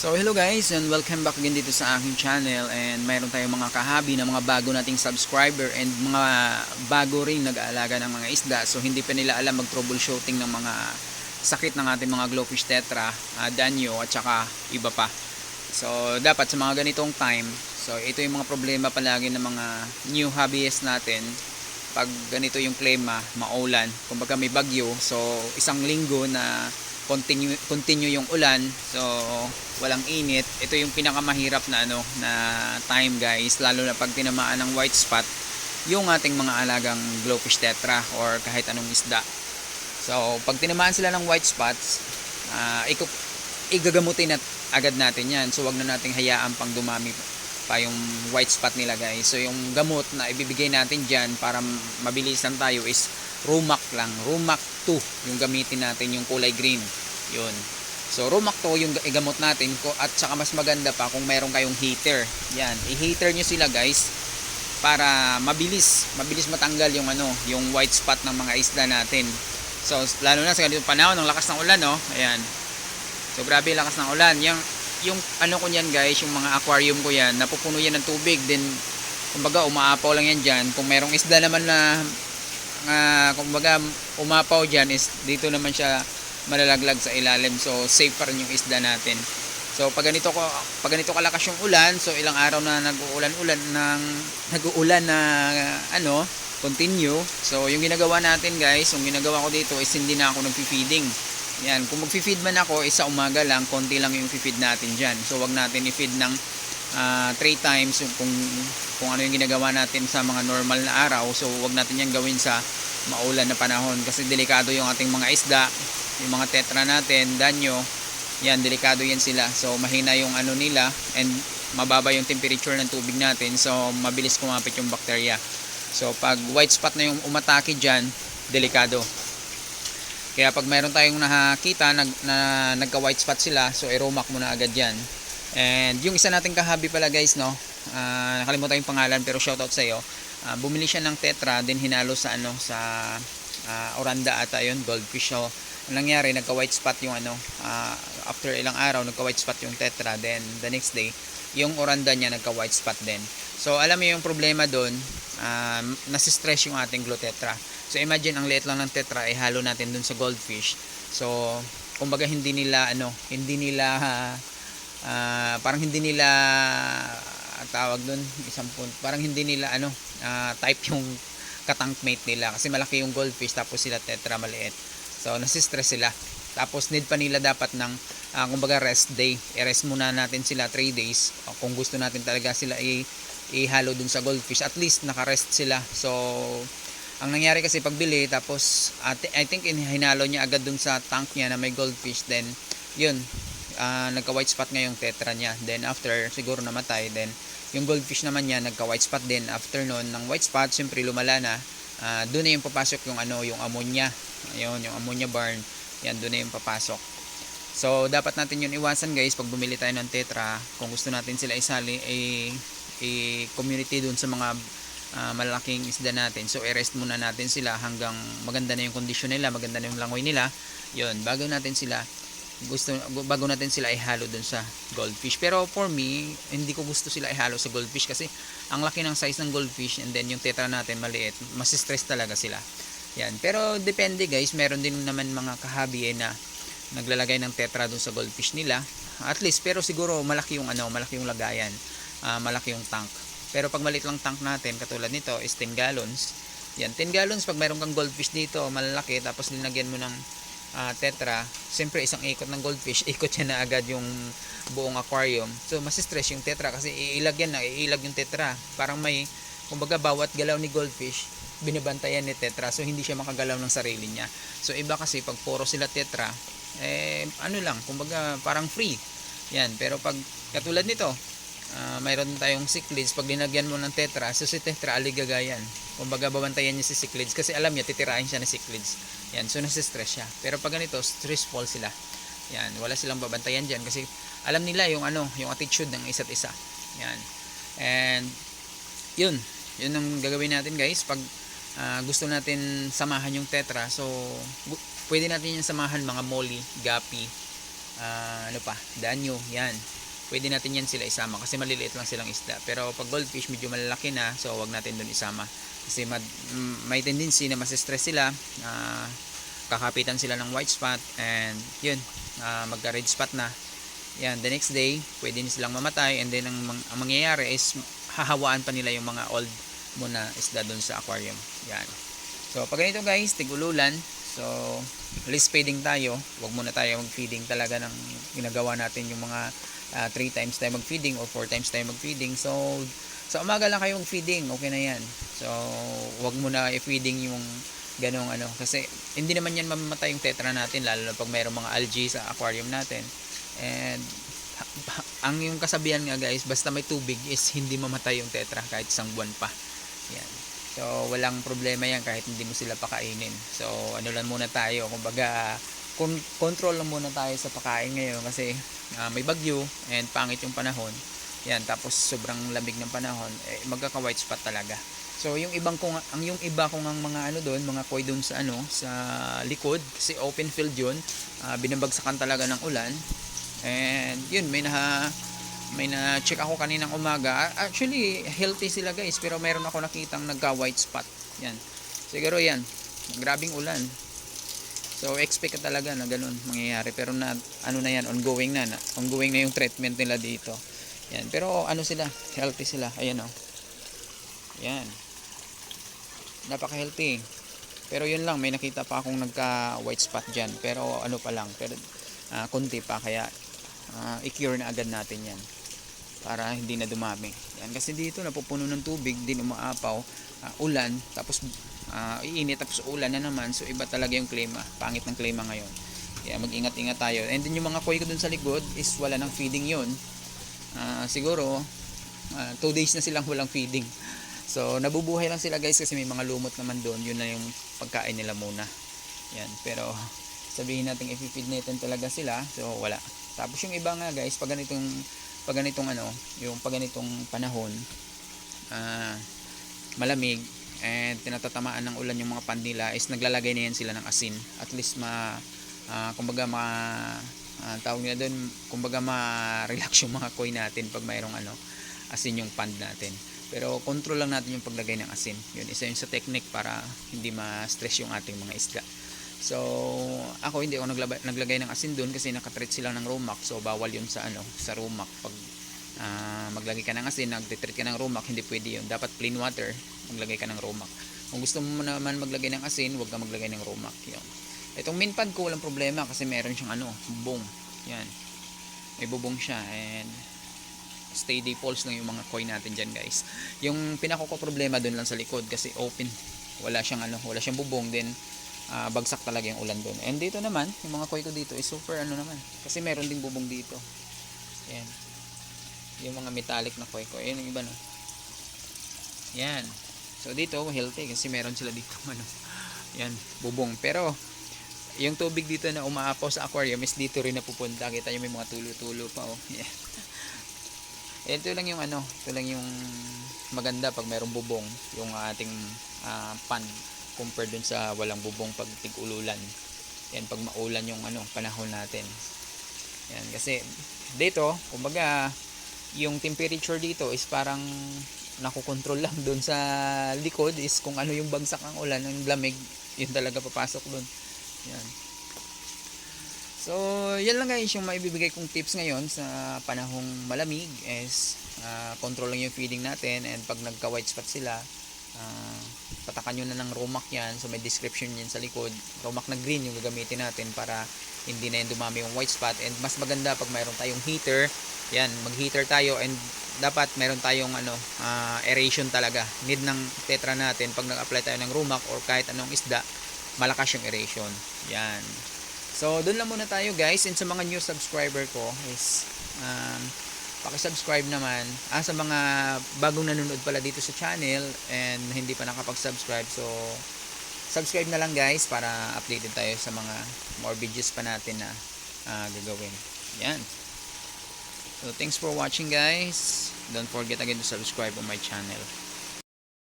So hello guys and welcome back again dito sa aking channel. And mayroon tayong mga kahabi na mga bago nating subscriber and mga bago rin nag-aalaga ng mga isda. So hindi pa nila alam mag troubleshooting ng mga sakit ng ating mga glowfish tetra, uh, danyo at saka iba pa. So dapat sa mga ganitong time so ito yung mga problema palagi ng mga new hobbyist natin. Pag ganito yung klima, maulan, kumbaga may bagyo. So isang linggo na continue continue yung ulan so walang init. Ito yung pinakamahirap na ano na time guys. Lalo na pag tinamaan ng white spot yung ating mga alagang glowfish tetra or kahit anong isda. So pag tinamaan sila ng white spots uh, iko, igagamutin at agad natin yan. So wag na nating hayaan pang dumami pa yung white spot nila guys. So yung gamot na ibibigay natin dyan para mabilisan tayo is Rumac lang. Rumac 2 yung gamitin natin yung kulay green yun. So Rumac 2 yung igamot natin ko at saka mas maganda pa kung mayroon kayong heater. Yan i-heater nyo sila guys para mabilis mabilis matanggal yung ano yung white spot ng mga isda natin. So lalo na sa ganitong panahon ng lakas ng ulan no? Ayan. So grabe lakas ng ulan. Yung yung ano ko niyan guys yung mga aquarium ko yan napupuno yan ng tubig. Then kumbaga umaapaw lang yan dyan. Kung mayroong isda naman na uh, kumbaga umapaw dyan is dito naman siya malalaglag sa ilalim so safe pa rin yung isda natin. So pag ganito ko pag ganito kalakas yung ulan so ilang araw na nag-uulan-ulan ng nag-uulan na ano continue. So yung ginagawa natin guys yung ginagawa ko dito is hindi na ako nagfi-feeding. Yan kung magfi-feed man ako is sa umaga lang konti lang yung fi-feed natin diyan so wag natin i-feed ng 3 uh, times yung kung kung ano yung ginagawa natin sa mga normal na araw. So wag natin yan gawin sa maulan na panahon kasi delikado yung ating mga isda yung mga tetra natin danyo. Yan delikado yan sila. So mahina yung ano nila and mababa yung temperature ng tubig natin. So mabilis kumapit yung bacteria so pag white spot na yung umatake dyan delikado. Kaya pag mayroon tayong nakakita nag, na nagka white spot sila so iromak mo na agad yan. And yung isa nating kahabi pala guys no? Uh, nakalimutan yung pangalan pero shoutout sa iyo uh, bumili siya ng tetra din hinalo sa ano sa uh, oranda ata yun goldfish. So ang nangyari nagka white spot yung ano uh, after ilang araw nagka white spot yung tetra. Then the next day yung oranda niya nagka white spot din. So alam mo yung problema doon uh, nasistress yung ating tetra. So imagine ang liit lang ng tetra ay halo natin doon sa goldfish. So kumbaga hindi nila ano hindi nila uh, parang hindi nila uh, tawag doon isang punto parang hindi nila ano uh, type yung katankmate nila kasi malaki yung goldfish tapos sila tetra maliit So, nasistress sila. Tapos, need pa nila dapat ng, uh, kumbaga, rest day. I-rest muna natin sila 3 days. O, kung gusto natin talaga sila i- ihalo dun sa goldfish. At least, nakarest sila. So, ang nangyari kasi pagbili, tapos, uh, I think, hinalo niya agad dun sa tank niya na may goldfish. Then, yun, uh, nagka-white spot nga yung tetra niya. Then, after, siguro namatay. Then, yung goldfish naman niya, nagka-white spot din. After nun, ng white spot, siyempre lumala na. Uh, doon na yung papasok yung ano, yung ammonia ayun yung ammonia barn yan doon na yung papasok so dapat natin yun iwasan guys pag bumili tayo ng tetra kung gusto natin sila isali eh, eh community doon sa mga uh, malalaking isda natin so i-rest muna natin sila hanggang maganda na yung kondisyon nila maganda na yung langoy nila yun bago natin sila gusto bago natin sila ihalo dun sa goldfish pero for me hindi ko gusto sila ihalo sa goldfish kasi ang laki ng size ng goldfish and then yung tetra natin maliit mas stress talaga sila yan. Pero depende guys, meron din naman mga kahabi eh, na naglalagay ng tetra doon sa goldfish nila. At least pero siguro malaki yung ano, malaki yung lagayan. Uh, malaki yung tank. Pero pag maliit lang tank natin, katulad nito is 10 gallons. Yan, 10 gallons pag mayroon kang goldfish dito, malalaki tapos linagyan mo ng uh, tetra, siyempre isang ikot ng goldfish, ikot siya na agad yung buong aquarium. So masistress yung tetra kasi iilag yan na, iilag yung tetra. Parang may kumbaga bawat galaw ni goldfish binibantayan ni Tetra so hindi siya makagalaw ng sarili niya so iba kasi pag puro sila Tetra eh ano lang kumbaga parang free yan pero pag katulad nito uh, mayroon tayong cichlids. Pag linagyan mo ng Tetra so si Tetra aligagayan. Kumbaga babantayan niya si cichlids kasi alam niya titirahin siya ni cichlids. Yan so nasistress siya. Pero pag ganito stressful sila. Yan wala silang babantayan diyan kasi alam nila yung ano yung attitude ng isa't isa. Yan. And yun. Yun ang gagawin natin guys. Pag uh, gusto natin samahan yung tetra so pwede natin yung samahan mga molly, gapi ah, ano pa, danyo, yan. Pwede natin yan sila isama kasi maliliit lang silang isda. Pero pag goldfish medyo malalaki na, so wag natin doon isama. Kasi mad, mm, may tendency na mas-stress sila, ah, kakapitan sila ng white spot and yun, ah, magka-red spot na. Yan, the next day, pwede na silang mamatay and then ang, ang mangyayari is hahawaan pa nila yung mga old muna isda doon sa aquarium. Yan. So, pag ganito guys, tigululan. So, list feeding tayo. Huwag muna tayo mag-feeding talaga ng ginagawa natin yung mga 3 times tayo mag-feeding or 4 times tayo mag-feeding. So, sa umaga lang kayo mag-feeding. Okay na yan. So, huwag muna i-feeding yung ganong ano. Kasi, hindi naman yan mamamatay yung tetra natin. Lalo na pag mayroong mga algae sa aquarium natin. And, ang yung kasabihan nga guys, basta may tubig is hindi mamatay yung tetra kahit isang buwan pa. Yan. So, walang problema yan kahit hindi mo sila pakainin. So, ano lang muna tayo. Kumbaga, control lang muna tayo sa pakain ngayon kasi ah, may bagyo and pangit yung panahon. Yan, tapos sobrang lamig ng panahon, eh, magkaka-white spot talaga. So, yung ibang kung ang yung iba kung ang mga ano doon, mga koi doon sa ano, sa likod kasi open field 'yun. Ah, binabagsakan talaga ng ulan. And yun, may na may na check ako kaninang umaga. Actually, healthy sila guys, pero meron ako nakitang nagka white spot. Yan. Siguro yan. Grabing ulan. So, expect ka talaga na ganun mangyayari. Pero na, ano na yan, ongoing na, na. Ongoing na yung treatment nila dito. Yan. Pero ano sila, healthy sila. Ayan o. Yan. Napaka-healthy. Pero yun lang, may nakita pa akong nagka white spot dyan. Pero ano pa lang, pero ah, konti pa. Kaya ah, i-cure na agad natin yan para hindi na dumami. Yan kasi dito napupuno ng tubig, din umaapaw, ah, ulan, tapos ah, iinit tapos ulan na naman. So iba talaga yung klima. Pangit ng klima ngayon. Kaya mag-ingat-ingat tayo. And then yung mga koi ko dun sa likod is wala ng feeding yun. Ah, siguro 2 days na silang walang feeding. So nabubuhay lang sila guys kasi may mga lumot naman doon. Yun na yung pagkain nila muna. Yan. Pero sabihin natin i-feed natin talaga sila. So wala. Tapos yung iba nga guys, pag ganitong pag ganitong ano, yung pag ganitong panahon, ah, malamig and tinatatamaan ng ulan yung mga pan nila is naglalagay na yan sila ng asin. At least ma ah, kumbaga ma ah, tawag nila doon, kumbaga ma-relax yung mga koi natin pag mayroong ano, asin yung pan natin. Pero control lang natin yung paglagay ng asin. Yun, isa yun sa technique para hindi ma-stress yung ating mga isda. So, ako hindi ako naglagay ng asin doon kasi nakatreat sila ng rumak. So, bawal yun sa ano, sa rumak. Pag ah, maglagay ka ng asin, nagtitreat ka ng rumak, hindi pwede yun. Dapat plain water, maglagay ka ng rumak. Kung gusto mo naman maglagay ng asin, huwag ka maglagay ng rumak. Yun. Itong main pad ko walang problema kasi meron siyang ano, bubong. Yan. May bubong siya and steady pulse lang yung mga koi natin dyan guys. Yung pinako ko problema doon lang sa likod kasi open. Wala siyang ano, wala siyang bubong din ah, bagsak talaga yung ulan doon. And dito naman, yung mga koi ko dito is super ano naman. Kasi meron ding bubong dito. Yan. Yung mga metallic na koi ko. Ayan yung iba no. Yan. So dito healthy kasi meron sila dito ano. Yan, bubong. Pero yung tubig dito na umaapaw sa aquarium is dito rin napupunta. Kita nyo may mga tulo-tulo pa oh. Yan. Ito lang yung ano, ito lang yung maganda pag mayroong bubong, yung ating ah, pan compared dun sa walang bubong pag tig-ululan. Yan pag maulan yung ano, panahon natin. Yan kasi dito, kumbaga yung temperature dito is parang nakokontrol lang doon sa likod is kung ano yung bagsak ng ulan, ng lamig, yun talaga papasok doon. Yan. So, yan lang guys yung maibibigay kong tips ngayon sa panahong malamig is ah, control lang yung feeding natin and pag nagka white spot sila, ah, patakan nyo na ng romac yan. So may description yan sa likod. Romac na green yung gagamitin natin para hindi na yan dumami yung white spot. And mas maganda pag mayroon tayong heater. Yan mag heater tayo. And dapat meron tayong ano ah, aeration talaga. Need ng tetra natin pag nag-apply tayo ng romac or kahit anong isda malakas yung aeration. Yan. So doon lang muna tayo guys. And sa mga new subscriber ko is um, Paki-subscribe naman. Ah, sa mga bagong nanonood pala dito sa channel and hindi pa nakapag-subscribe. So, subscribe na lang guys para updated tayo sa mga more videos pa natin na ah, gagawin. Yan. So, thanks for watching guys. Don't forget again to subscribe on my channel.